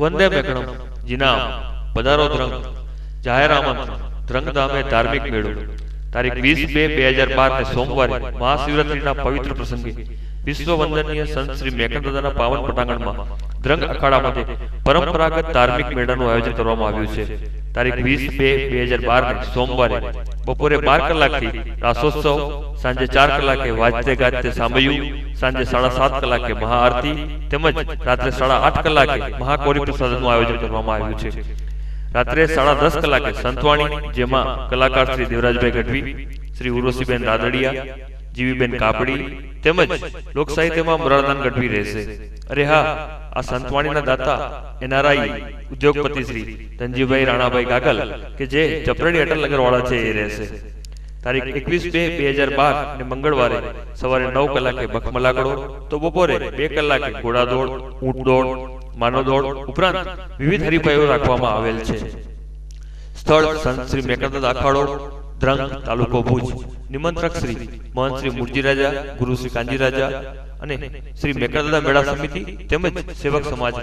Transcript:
વંદે મેઘણમ. જીનામ. પધારો ધ્રંગ જાહેર આમંત્રણ ધ્રંગ ધામે ધાર્મિક મેળો. તારીખ વીસ બે બે હજાર બાર ને સોમવારે મહાશિવરાત્રીના પવિત્ર પ્રસંગે વિશ્વ વંદનીય સંત શ્રી મેકણદાદાના પાવન પટાંગણમાં ધ્રંગ અખાડામાંથી પરંપરાગત ધાર્મિક મેળાનું આયોજન કરવામાં આવ્યું છે. તારીખ વીસ બે બે હજાર બાર ને સોમવારે બપોરે બાર કલાકથી રાસોત્સવ, સાંજે ચાર કલાકે વાજતે ગાજતે સામયું સાંજે સાડા સાત કલાકે મહાઆરતી તેમજ રાત્રે સાડા આઠ કલાકે મહાકોરી પ્રસાદનું આયોજન કરવામાં આવ્યું છે. રાત્રે સાડા દસ કલાકે સંતવાણી, જેમાં કલાકાર શ્રી દેવરાજભાઈ ગઢવી, શ્રી ઉર્વશીબેન રાદડિયા, જીવીબેન કાપડી તેમજ લોક સાહિત્યમાં મોરારદાન ગઢવી રહેશે. અરે હા, આ સંતવાણીના દાતા એનઆરઆઈ ઉદ્યોગપતિ શ્રી ધનજીભાઈ રાણાભાઈ ગાગલ, કે જે ચપરડી અટલ નગર વાળા છે એ રહેશે. તારીખ એકવીસ બે બે હજાર બાર અને મંગળવારે સવારે નવ કલાકે બખમલાગડો તો બપોરે બે કલાકે ઘોડાદોડ ઊંટ દોડ માનવ દોડ ઉપરાંત વિવિધ હરીફાઈઓ રાખવામાં આવેલ છે. સ્થળ સંત શ્રી મેકરદાદ અખાડો ધ્રંગ તાલુકો ભુજ. નિમંત્રક શ્રી મહંત શ્રી મુરજી રાજા ગુરુ શ્રી કાંજી રાજા અને શ્રી મેકરદાદા મેળા સમિતિ તેમજ સેવક સમાજ.